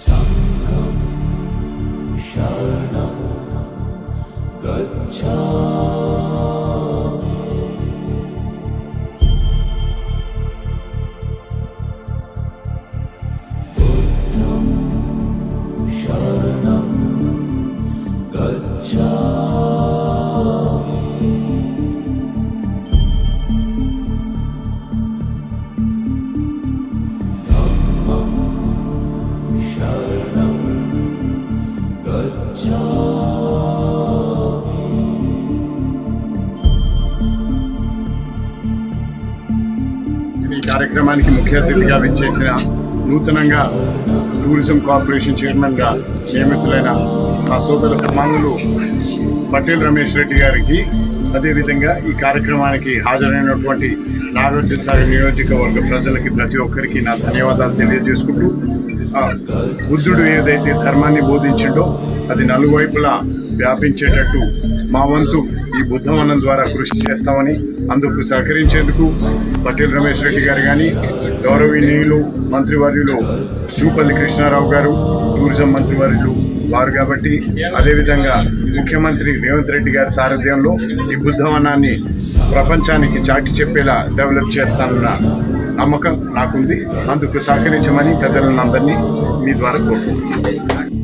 सङ्गं शरणं गच्छ ఈ కార్యక్రమానికి ముఖ్య అతిథిగా విచ్చేసిన నూతనంగా టూరిజం కార్పొరేషన్ చైర్మన్గా నియమితులైన మా సోదర సమానులు పటేల్ రమేష్ రెడ్డి గారికి అదేవిధంగా ఈ కార్యక్రమానికి హాజరైనటువంటి నాగార్జున సాగర్ నియోజకవర్గ ప్రజలకి ప్రతి ఒక్కరికి నా ధన్యవాదాలు తెలియజేసుకుంటూ బుద్ధుడు ఏదైతే ధర్మాన్ని బోధించిండో అది నలువైపులా వ్యాపించేటట్టు మా వంతు ఈ బుద్ధవనం ద్వారా కృషి చేస్తామని అందుకు సహకరించేందుకు పటేల్ రమేష్ రెడ్డి గారు కానీ గౌరవనీయులు మంత్రివర్యులు జూపల్లి కృష్ణారావు గారు టూరిజం మంత్రివర్యులు వారు కాబట్టి అదేవిధంగా ముఖ్యమంత్రి రేవంత్ రెడ్డి గారి సారథ్యంలో ఈ బుద్ధవనాన్ని ప్రపంచానికి చాటి చెప్పేలా డెవలప్ చేస్తానన్న నమ్మకం నాకుంది. అందుకు సహకరించమని పెద్దలందరినీ మీ ద్వారా కోరుకుంటున్నాను.